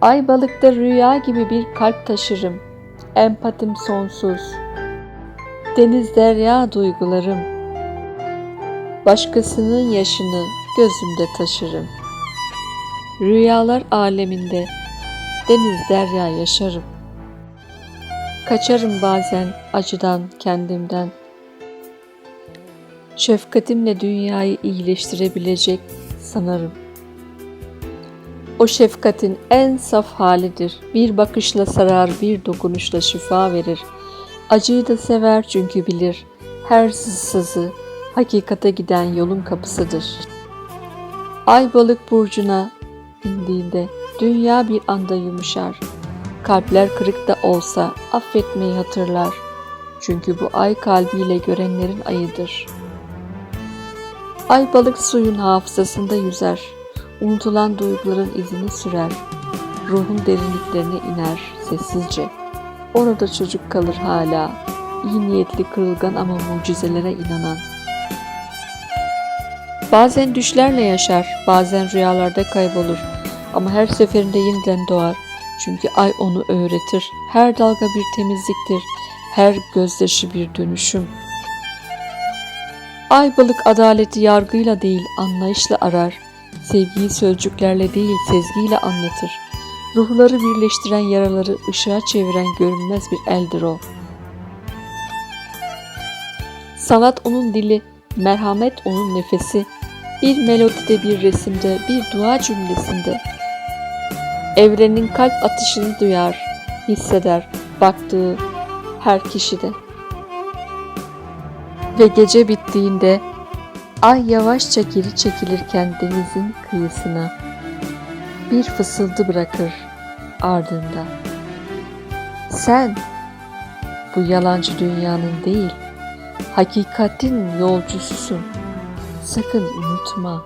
Ay balıkta rüya gibi bir kalp taşırım. Empatim sonsuz. Deniz derya duygularım. Başkasının yaşını gözümde taşırım. Rüyalar aleminde deniz derya yaşarım. Kaçarım bazen acıdan kendimden. Şefkatimle dünyayı iyileştirebilecek sanırım. O şefkatin en saf halidir. Bir bakışla sarar, bir dokunuşla şifa verir. Acıyı da sever çünkü bilir. Her sızı hakikate giden yolun kapısıdır. Ay balık burcuna indiğinde dünya bir anda yumuşar. Kalpler kırık da olsa affetmeyi hatırlar. Çünkü bu ay kalbiyle görenlerin ayıdır. Ay balık suyun hafızasında yüzer. Unutulan duyguların izini sürer. Ruhun derinliklerine iner sessizce. Orada çocuk kalır hala. İyi niyetli kırılgan ama mucizelere inanan. Bazen düşlerle yaşar, bazen rüyalarda kaybolur. Ama her seferinde yeniden doğar. Çünkü ay onu öğretir. Her dalga bir temizliktir. Her gözyaşı bir dönüşüm. Ay balık adaleti yargıyla değil anlayışla arar. Sevgiyi sözcüklerle değil sezgiyle anlatır. Ruhları birleştiren yaraları ışığa çeviren görünmez bir eldir o. Sanat onun dili, merhamet onun nefesi. Bir melodide, bir resimde, bir dua cümlesinde. Evrenin kalp atışını duyar, hisseder, baktığı her kişide. Ve gece bittiğinde ay yavaşça geri çekilirken denizin kıyısına bir fısıldı bırakır ardında. Sen bu yalancı dünyanın değil, hakikatin yolcususun. Sakın unutma.